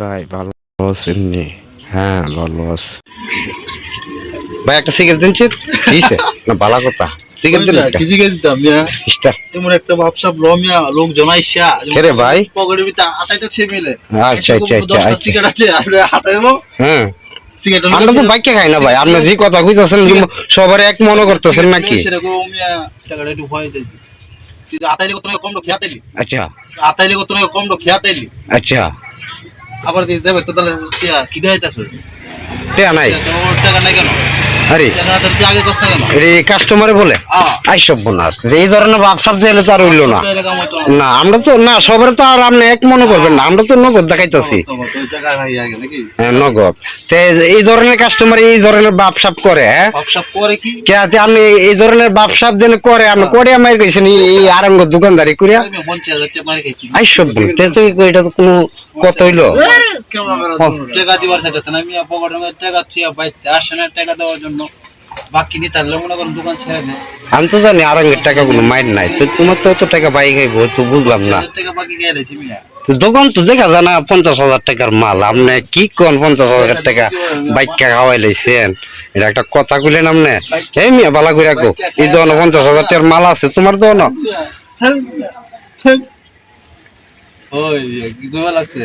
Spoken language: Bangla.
ভাই? ভালো আছেন নি হ্যাঁ ভালো আছে। ভাই একটা সিগারেট দিনছেন দিছে না ভালো কথা। সিগারেট দিন একটা গেছি দাম মিয়া? স্টার এমন একটা ভাবসাব লমিয়া লোক জনাইছা কে রে ভাই? পকেটের ভিতরে মিলে। আচ্ছা আচ্ছা আচ্ছা। সিগারেট আছে হাতাইবো হ্যাঁ। আমরা তো বাইকে খাই না ভাই? আপনি যে কথা কইতাছেন সবার এক মনে করতেছেন নাকি? মিয়া কত কম লোক খেয়াতেলি আচ্ছা। হাতাইলে কত টাকা কম লোক খেয়াতেলি আচ্ছা। আবার দিয়ে যাবে তো তাহলে কি নাই। টাকা নাই কেন? আরে কেন? এই কাস্টমারে বলে। আ বোনাস এই ধরনের ভাবসাব তো আর হইল না। না। আমরা তো না সবার তো আর আপনি এক মনে করবেন না আমরা তো নগদ দেখাইতেছি। ওই টাকা নাই আগে নাকি? হ্যাঁ, নগদ। তে এই ধরনের কাস্টমার এই ধরনের বাপসাপ করে হ্যাঁ? আছে এই ধরনের বাপসাপ যেন করে আপনি করে আমার কইছেন এই আরঙ্গ দোকানদারি করিয়া। আমি পঞ্চাশ হাজার টাকা মারি খাইছি। আই সব বোন তে তো এটা তো কোনো কত হইল? টাকা দিবার চাইতেছে না আমি পকেটের মধ্যে টাকা থিয়া বাইতে আসে না টাকা দেওয়ার জন্য। বাকি নিতে পারলে মনে করেন দোকান ছেড়ে দেয়। আমি তো জানি আরঙ্গের নাই তো তোমার তো অত টাকা গাইবো তো বুঝলাম না। টাকা বাকি মিয়া। দোকান তো দেখা যায় না পঞ্চাশ হাজার টাকার মাল আপনি কি কোন পঞ্চাশ হাজার টাকা বাইকা খাওয়াই লাইছেন? এটা একটা কথা কইলেন আপনি? এই মিয়া বালা করে রাখো এই দোকান পঞ্চাশ হাজার টাকার মাল আছে তোমার দোকান ওই কি লাগছে?